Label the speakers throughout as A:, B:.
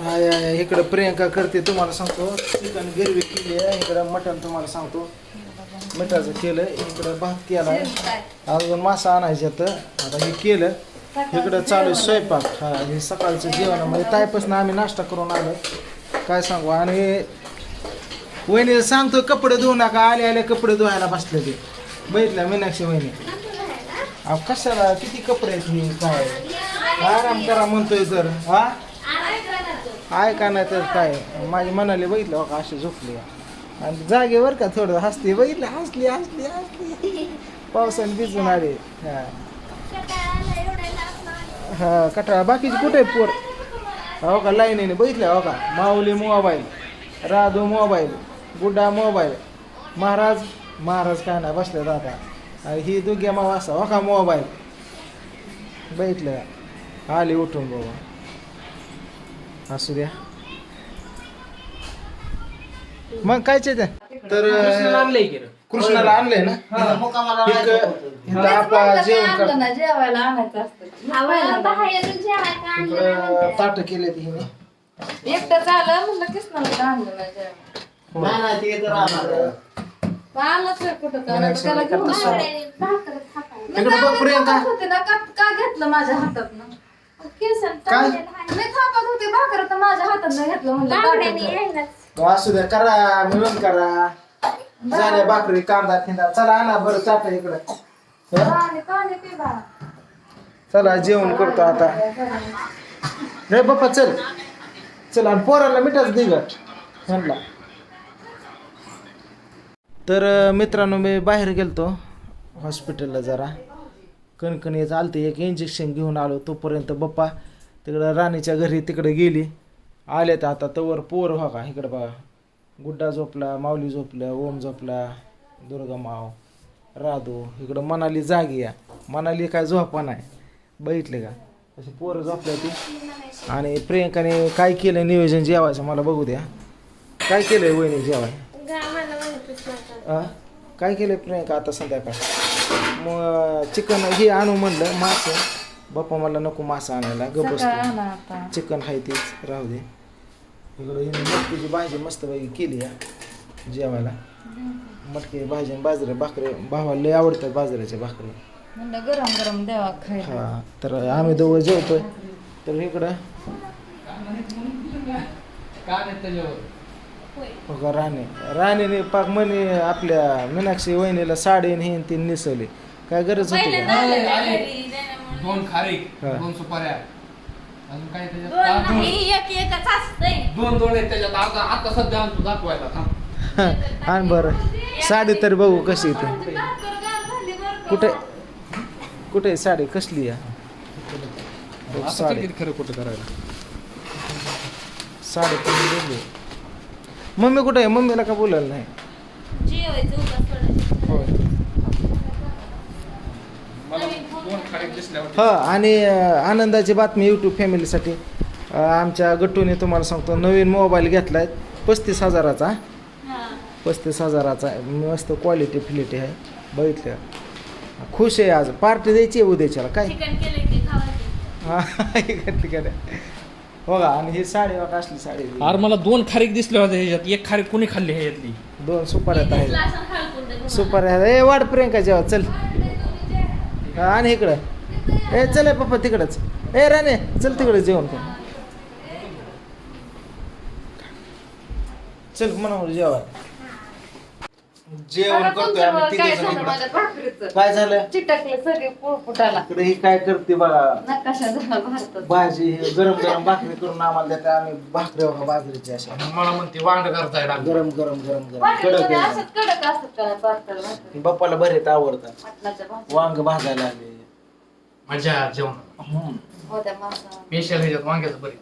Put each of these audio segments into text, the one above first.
A: I I इकडं प्रियंका करते तुम्हाला सांगतो. चिकन गिरवी केली आहे इकडं मटण तुम्हाला सांगतो. मिठाचं केलं इकडं भात केला अजून मासा आणायचे तर आता हे केलं. इकडं चालू आहे स्वयंपाक. हा हे सकाळचं जेवण म्हणजे तायपासून आम्ही नाश्ता करून आलो. काय सांगू? आणि वहिनी सांगतो कपडे धुवू नका. आले आले कपडे धुवायला बसले ते. बघितलं मीनाक्षी वहिनी. अहो कशाला? किती कपडे आहेत हे? काय? आराम करा म्हणतोय तर हा? आहे का नाही तर काय? माझी मनाली बघितलं हो का अशी झोपली. आणि जागेवर का थोडं हसते बघितलं हसली हसली हसली. पावसाने भिजून आले. हा. हां कटाळा बाकीचे कुठे आहेत पोर? हो का लाईनीने बघितलं हो का? Mauli mobile Radhu mobile Gudda mobile. Maharaj महाराज काय नाही बसले दादा आणि ही दुग्या मावा असा हो का मोबाईल? बघितलं. आली उठून बाबा असू द्या. मग कायचे ते तर? कृष्णाला आणलंय ना? इथं- इथं आपा जेवण कर
B: आणलं ना जेवायला आणायचं असतं.
A: इकडं ताट केले ती हिने.
B: एकटं झालं म्हणलं कृष्णाला आणलं ना जेवायला. आलं तर कुठं का नाही तर त्याला घेऊन आलं. मी
A: इकडं बघ प्रियंका.
B: होते ना का का घेतलं माझ्या हातात
A: काय?
B: मी थापत होते भाकर तर माझ्या हातात घेतलं म्हणलं
A: असू द्या करा मिळून करा. झाल्या भाकरी कांदा खिंदा चला आणा बरं चाट इकडं. हं?
B: पाणी पाणी पी बाळा.
A: चला जेवण करतो आता. रे बाप्पा चल. चल आणि पोराला मिठाच दे ग. ह्यांना. तर अं, मित्रांनो मी बाहेर गेलतो. हॉस्पिटलला जरा. कणकणीचं आलते एक इंजेक्शन घेऊन आलो तोपर्यंत बप्पा तिकडं राणीच्या घरी तिकडे गेली. आले तर आता तवर पोर हो का इकडं बघा. गुड्डा झोपला माऊली झोपला ओम झोपला दुर्गा माव राधू इकडं मनाली जागी या. मनाली काय झोपा नाही. बघितले का? अशी पोरं झोपल्या ती. आणि प्रियंकाने काय केलं नियोजन जेवायचं मला बघू द्या. काय केलंय वहिनी जेवाय? काय केलंय प्रियंका आता संध्याकाळ? मग चिकन हे आणू म्हणलं मासं. बाप्पा मला नको मासं आणायला
B: सकाळ आता.
A: चिकन आहे तीच राहू दे. इकडं हिने मटकीची भाजी मस्तपैकी केली आहे जेवायला. मटकी भाजी आणि बाजरी भाकरी. भावाला लय आवडतात बाजरीच्या भाकरी.
B: म्हणलं गरम गरम देवा खायला.
A: हा तर आम्ही दोघं जेवतोय. तर इकडं.
C: काय
A: बघा राणे. राणीने पाक म्हणे आपल्या मीनाक्षी वहिनीला साडी आणि हे आणि ती निसवली. काय गरज होती का?
C: दोन खारीक
A: हा.
C: दोन सुपाऱ्या. अजून काय त्याच्यात? दोन दोन. दोन आहेत त्याच्यात. आता आता सध्या आणतो दाखवायला थांब.
A: आण बरं. साडी तर बघू कशी येते कुठे? कुठे आहे साडी? कसली आहे?
C: आता
A: साडी.
C: किती खरं कुठं करायला.
A: साडी पण बघू. मम्मी कुठे आहे? मम्मीला का बोलायला नाही? होय
C: मला दोन खारीक दिसल्यावर
A: हा आणि अं, आनंदाची बातमी यूट्यूब फॅमिलीसाठी अं, आमच्या गट्टूने तुम्हाला सांगतो नवीन मोबाईल घेतलाय. पस्तीस हजाराचा. पस्तीस हजाराचा मस्त क्वालिटी फिलिटी आहे. बघितलं. खुश आहे आज. पार्टी द्यायची आहे उद्याच्याला. काय? हा घातली का नाही? बघा आणि ही साडी बघा असली साडी
C: अरे मला दोन खारीक दिसल्या होत्या ह्याच्यात. एक खारीक कोणी खाल्ली ह्याच्यातली?
A: दोन सुपाऱ्यात आहे सुपाऱ्या ए वाढ प्रियंका जेव्हा चल. हा, आणि इकडं. ए चल ए पप्पा तिकडंच. ए राणे चल तिकडे जेवण कर चल म्हणा जेवा. जेवण करतोय आम्ही तिघे
B: काय झालं?
A: इकडं.
B: माझ्या भाकरीचं.
A: काय झालं?
B: चिटकले सगळे पोळपुटाला
A: इकडे ही काय करते बघा.
B: नकाशा झाला भारतात
A: भाजी हे गरम गरम भाकरी करून आम्हाला देते. आम्ही भाकरी बघा बाजरीची अशा.
C: मला म्हणते वांड करताय.
A: गरम गरम गरम गरम.
B: भाकरी
A: कडक.
B: असंच का भाकरी?
A: बाप्पाला बरेच आवडतात.
B: मटणाच्या
A: वांग भाजायला आले.
C: मजा जेवण.
A: हम्म.
B: होत्या मासा
C: स्पेशल ह्याच्यात वांग्याचं बरी.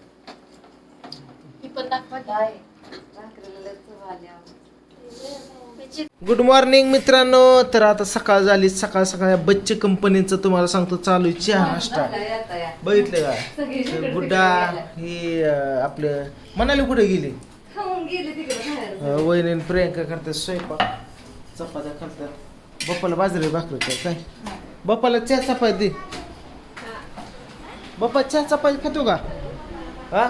B: ही पण आहे. भाकरीला लय चव आली आम्हाला.
A: गुड मॉर्निंग मित्रांनो. तर आता सकाळ झाली. सकाळ सकाळ बच्चे कंपनीचं तुम्हाला सांगतो चालू आहे चहा नाश्ता. बघितलं का? गुड्डा ही आपलं मनाली कुठे गेली? वहिनी प्रियंका करतात स्वयंपाक. चपात्या करतात बाप्पाला बाजरी भाकरी काय? बाप्पाला चहा चपाती दे. बाप्पा चहा चपाती खातो का? हा?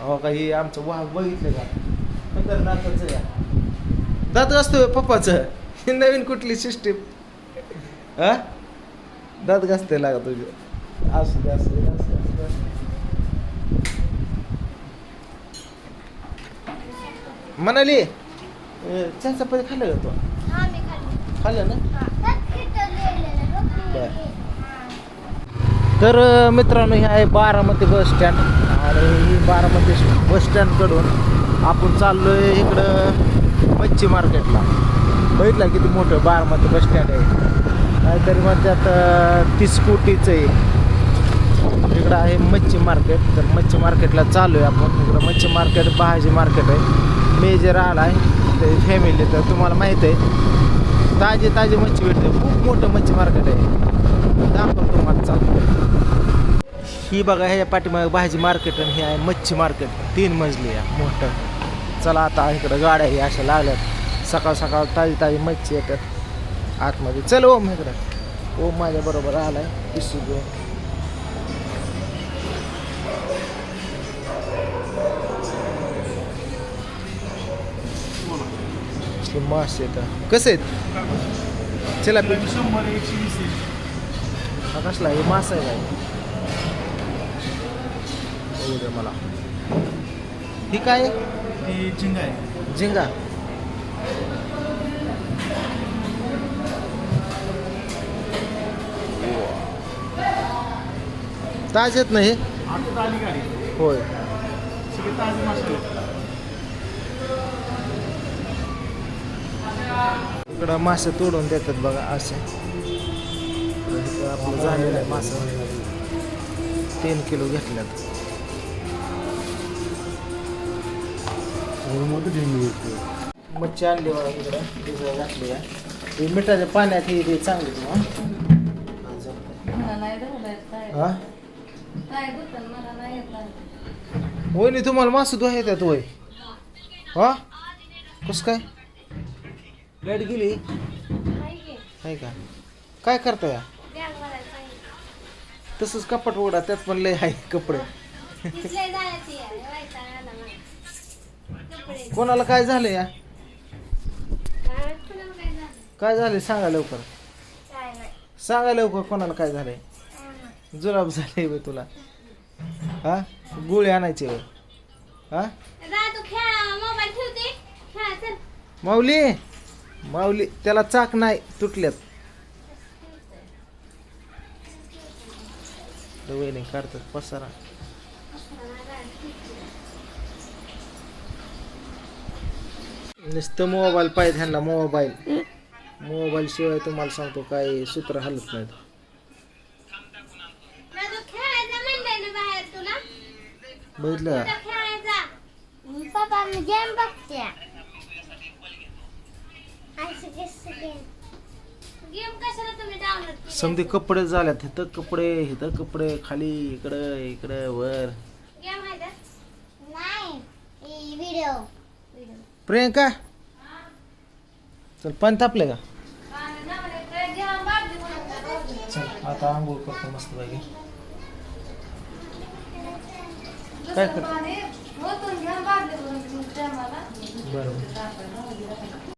A: हो का हे आमचं वाघ बघितलं का? खतरनाकच आहे. दात असतो पप्पाचं. ही नवीन कुठली सिस्टीम हा? दात घासते लागा तुझे. असू दे असू दे असू. म्हणाली अं, चहा चपाती खाल्लं का तू? खाल्लं. ना. तर मित्रांनो हे आहे बारामती बस स्टँड आणि ही बारामती बस स्टँडकडून आपण चाललोय इकडं मच्छी मार्केटला. बघितला किती मोठं बारामती बस स्टँड आहे. काहीतरी मग त्यात तीस कोटीचं आहे. इकडं आहे मच्छी मार्केट. तर मच्छी मार्केटला चालू आहे आपण. इकडं मच्छी मार्केट भाजी मार्केट आहे. मेजर आला आहे. ते फॅमिली तर तुम्हाला माहीत आहे. ताजी ताजी मच्छी भेटते. खूप मोठं मच्छी मार्केट आहे. दाखवतो तुम्हाला चालू. ही बघा ह्या पाठीमागे भाजी मार्केट आणि हे आहे मच्छी मार्केट. तीन मजली आहे. मोठं. चला आता इकडं गाड्या ही अशा लागल्यात. सकाळ सकाळ ताजी ताजी मच्छी येतात. आतमध्ये. चल ओम इकडं. ओम माझ्या बरोबर आलाय. पिशू घेऊन मास मासे कसं आहेत? चला
D: आहे.
A: हा कसला हे मासा आहे काय? मला. ही काय? आहे?
D: ती झिंगा आहे.
A: झिंगा ताजेत नाही
D: आता आली गाडी.
A: होय.
D: सगळे ताजे मासे
A: इकडं मासे तोडून देतात बघा असे. आपलं झालेलं आहे मासा. तीन किलो घेतल्यात. मच्छी आणली बघा इकडं भिजवायला घातली आहे. ही मिठाच्या पाण्यात ही ते चांगली तुम्हा
B: होय नाही नाही आहे.
A: तुम्हाला मासू धुवा येतात वय हा? कस काय? लाइट गेली? नाही का? काय करता या तसंच कपाट उघडा त्यात पण लय आहे कपडे. कोणाला काय झालं या? काय? झाले? सांगा लवकर. सांगा लवकर कोणाला काय झालंय? जुलाब झाले बे तुला. हा? गोळी आणायची होय. हा? माऊली? माऊली त्याला चाक नाही तुटल्यात. वहिनी काढतात पसारा. नुसतं मोबाईल पाहिजे ह्यांना मोबाईल मोबाईल शिवाय तुम्हाला सांगतो काय सूत्र हलत नाहीत. बघितलं? का?
E: पप्पा मी गेम बघते. गेम कशाला तुम्ही डाउनलोड
A: समधी कपडे झाल्यात इथं कपडे इथं कपडे खाली इकडं इकडं वर.
E: गेम आहे नाही व्हिडिओ
A: प्रियंका? चल पण तापले का. चल आता आंघोळ करतो मस्त पाहिजे काय कर
B: आणि होतून घ्या बादली म्हणून त्या मला
A: बरोबर